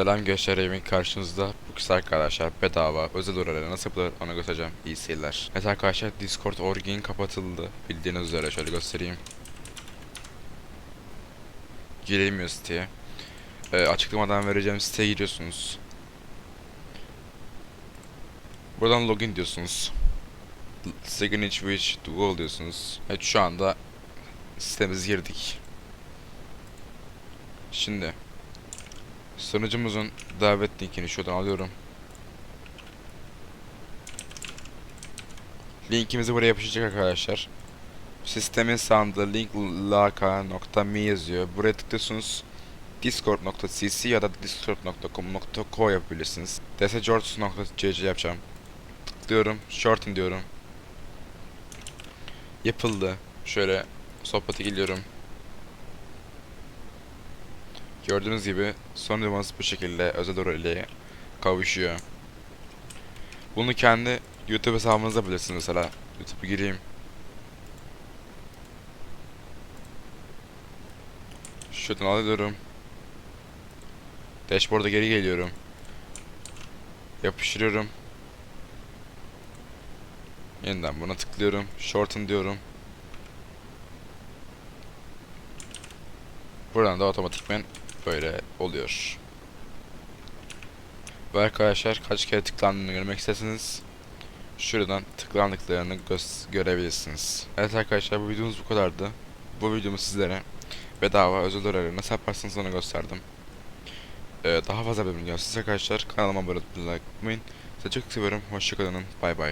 Selam Gençler karşınızda. Bu kısa arkadaşlar bedava özel oraları nasıl yapılır onu göstereceğim. İyi seyirler. Evet arkadaşlar Discord orgin kapatıldı. Bildiğiniz üzere şöyle göstereyim. Giremiyor siteye. Ee, açıklamadan vereceğim siteye giriyorsunuz. Buradan login diyorsunuz. Signature with Dual diyorsunuz. Evet şu anda sitemize girdik. Şimdi Sunucumuzun davet linkini şuradan alıyorum. Linkimizi buraya yapışacak arkadaşlar. Sistemin sağında link laka.me yazıyor. Buraya tıklıyorsunuz. discord.cc ya da discord.com.co yapabilirsiniz. dsgeorge.cc yapacağım. Tıklıyorum. Shorten diyorum. Yapıldı. Şöyle sohbete geliyorum. Gördüğünüz gibi sonucumuz bu şekilde özel ile kavuşuyor. Bunu kendi YouTube hesabınıza bilirsiniz mesela. YouTube'a gireyim. Şuradan alıyorum. Dashboard'a geri geliyorum. Yapıştırıyorum. Yeniden buna tıklıyorum. Shorten diyorum. Buradan da otomatikmen böyle oluyor. Ve arkadaşlar kaç kere tıklandığını görmek isterseniz şuradan tıklandıklarını gö- görebilirsiniz. Evet arkadaşlar bu videomuz bu kadardı. Bu videomu sizlere bedava özel olarak nasıl yaparsınız onu gösterdim. Ee, daha fazla bölüm gelsin arkadaşlar. Kanalıma abone olmayı unutmayın. Sizi çok seviyorum. Hoşçakalın. Bay bay.